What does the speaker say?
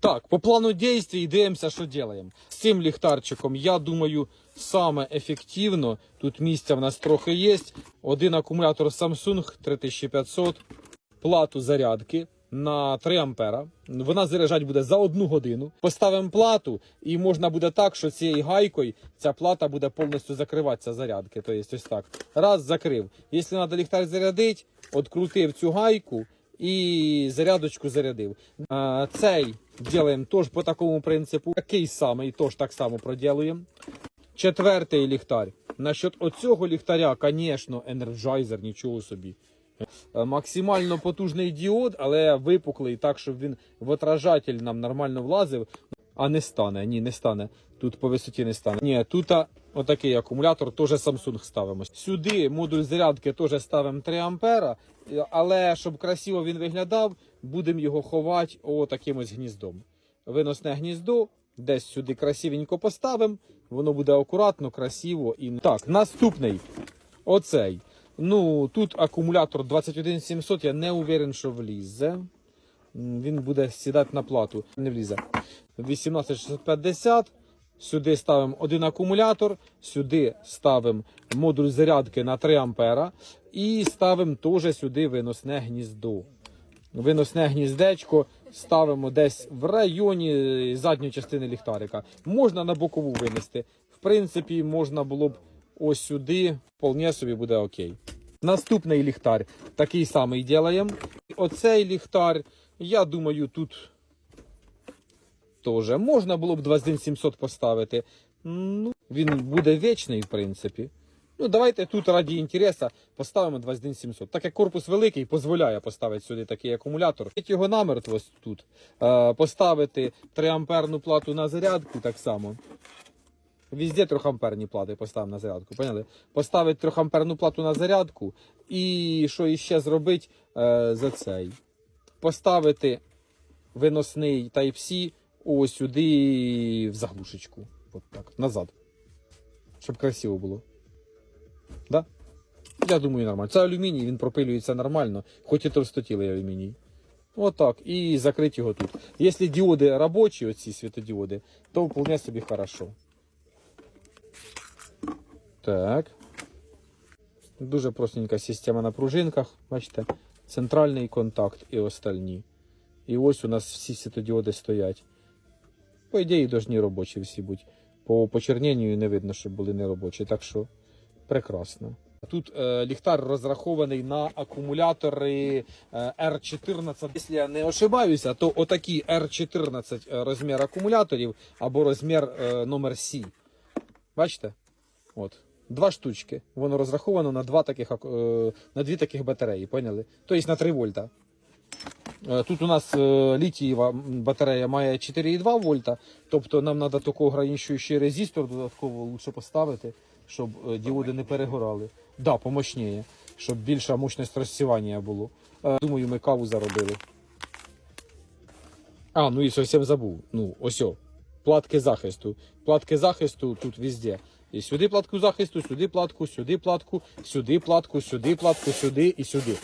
Так, по плану дійствій дивимося, що робимо. З цим ліхтарчиком, я думаю, саме ефективно. Тут місця в нас трохи є. Один акумулятор Samsung 3500, плату зарядки на 3 ампера. Вона заряджати буде за одну годину. Поставимо плату, і можна буде так, що цією гайкою ця плата буде повністю закриватися зарядки. Тобто ось так. Раз закрив. Якщо треба ліхтар зарядити, открутив цю гайку і зарядочку зарядив. Цей робимо теж по такому принципу. Такий самий, теж так само проділуємо. Четвертий ліхтар. Насчет оцього ліхтаря, звісно, енерджайзер, нічого собі. Е, Максимально потужний діод, але випуклий так, щоб він в отражатель нам нормально влазив. А не стане. Ні, не стане. Тут по висоті не стане. Ні, тут отакий акумулятор, теж Samsung ставимо. Сюди модуль зарядки теж ставимо 3 ампера, але щоб красиво він виглядав, будемо його ховати отаким ось гніздом. Виносне гніздо, десь сюди красивенько поставимо, воно буде акуратно, красиво і так. Наступний оцей. Ну, тут акумулятор 21700, я не уверен, що влізе. Він буде сідати на плату. Не влізе. 18650. Сюди ставимо один акумулятор, сюди ставимо модуль зарядки на 3 ампера і ставимо теж сюди виносне гніздо. Виносне гніздечко ставимо десь в районі задньої частини ліхтарика. Можна на бокову винести. В принципі, можна було б ось сюди, вполне собі буде окей. Наступний ліхтар такий самий ділаємо. Оцей ліхтар, я думаю, тут теж можна було б 21700 поставити. Ну, він буде вічний, в принципі. Ну, давайте тут раді інтересу поставимо 21700. Так як корпус великий, дозволяє поставити сюди такий акумулятор. Його намертво тут. Е, поставити 3 амперну плату на зарядку так само. Везде 3 амперні плати поставимо на зарядку. Поняли? Поставити 3 амперну плату на зарядку. І що іще зробити е, за цей? Поставити виносний Type-C ось сюди в заглушечку. От так, назад. Щоб красиво було. Да? Я думаю, нормально. Це алюміній, він пропилюється нормально, хоч і товстотілий алюміній. Отак. І закрити його тут. Якщо діоди робочі, оці світодіоди, то вполне собі хорошо. Так. Дуже простенька система на пружинках. Бачите, центральний контакт і остальні. І ось у нас всі світодіоди стоять. По ідеї, повинні робочі всі бути. По почерненню не видно, щоб були не робочі. Так що прекрасно. Тут е, ліхтар розрахований на акумулятори е, R14. Якщо я не ошибаюся, то отакі R14 е, розмір акумуляторів або розмір е, номер C. Бачите? От. Два штучки. Воно розраховано на два таких е, на дві таких батареї, поняли? Тобто на 3 вольта. Е, Тут у нас е, літієва батарея має 4,2 вольта, тобто нам треба такий ограничуючий резистор додатково лучше поставити, щоб діоди не перегорали. Да, помощніше, щоб більша мощність розсівання було. Думаю, ми каву заробили. А, ну і зовсім забув. Ну, ось о, платки захисту. Платки захисту тут везде. І сюди платку захисту, сюди платку, сюди платку, сюди платку, сюди платку, сюди і сюди.